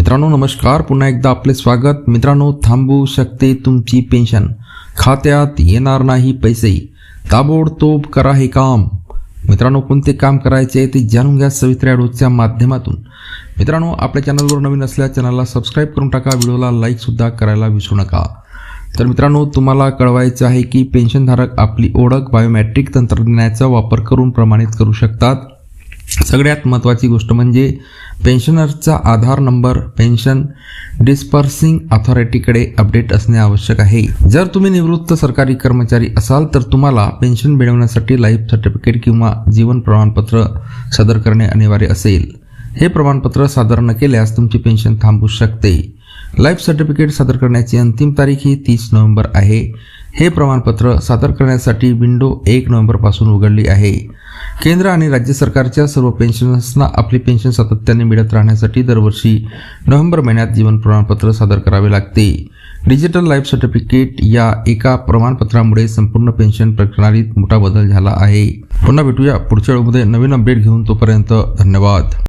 मित्रांनो नमस्कार. पुन्हा एकदा आपले स्वागत. मित्रांनो थांबू शकते तुमची पेन्शन. खात्यात येणार नाही पैसे ताबोडतोब करा हे काम. मित्रांनो कोणते काम करायचे ते जाणून घ्या सवित्र ॲडोच्या माध्यमातून. मित्रांनो आपल्या चॅनलवर नवीन असल्या चॅनलला सबस्क्राईब करून टाका. व्हिडिओला लाईकसुद्धा करायला विसरू नका. तर मित्रांनो तुम्हाला कळवायचं आहे की पेन्शनधारक आपली ओळख बायोमॅट्रिक तंत्रज्ञानाचा वापर करून प्रमाणित करू शकतात. सगळ्यात महत्त्वाची गोष्ट म्हणजे पेन्शनरचा आधार नंबर पेन्शन डिस्पर्सिंग अथॉरिटीकडे अपडेट असणे आवश्यक आहे. जर तुम्ही निवृत्त सरकारी कर्मचारी असाल तर तुम्हाला पेन्शन मिळवण्यासाठी लाईफ सर्टिफिकेट किंवा जीवन प्रमाणपत्र सादर करणे अनिवार्य असेल. हे प्रमाणपत्र सादर न केल्यास तुमची पेन्शन थांबू शकते. लाईफ सर्टिफिकेट सादर करण्याची अंतिम तारीख ही तीस नोव्हेंबर आहे. हे प्रमाणपत्र सादर करण्यासाठी विंडो एक नोव्हेंबरपासून उघडली आहे. केंद्र आणि राज्य सरकारच्या सर्व पेन्शनर्सना आपली पेन्शन सातत्याने मिळत राहण्यासाठी दरवर्षी नोव्हेंबर महिन्यात जीवन प्रमाणपत्र सादर करावे लागते. डिजिटल लाईफ सर्टिफिकेट या एका प्रमाणपत्रामुळे संपूर्ण पेन्शन प्रणालीत मोठा बदल झाला आहे. पुन्हा भेटूया पुढच्या वेळेमध्ये नवीन अपडेट घेऊन तोपर्यंत धन्यवाद.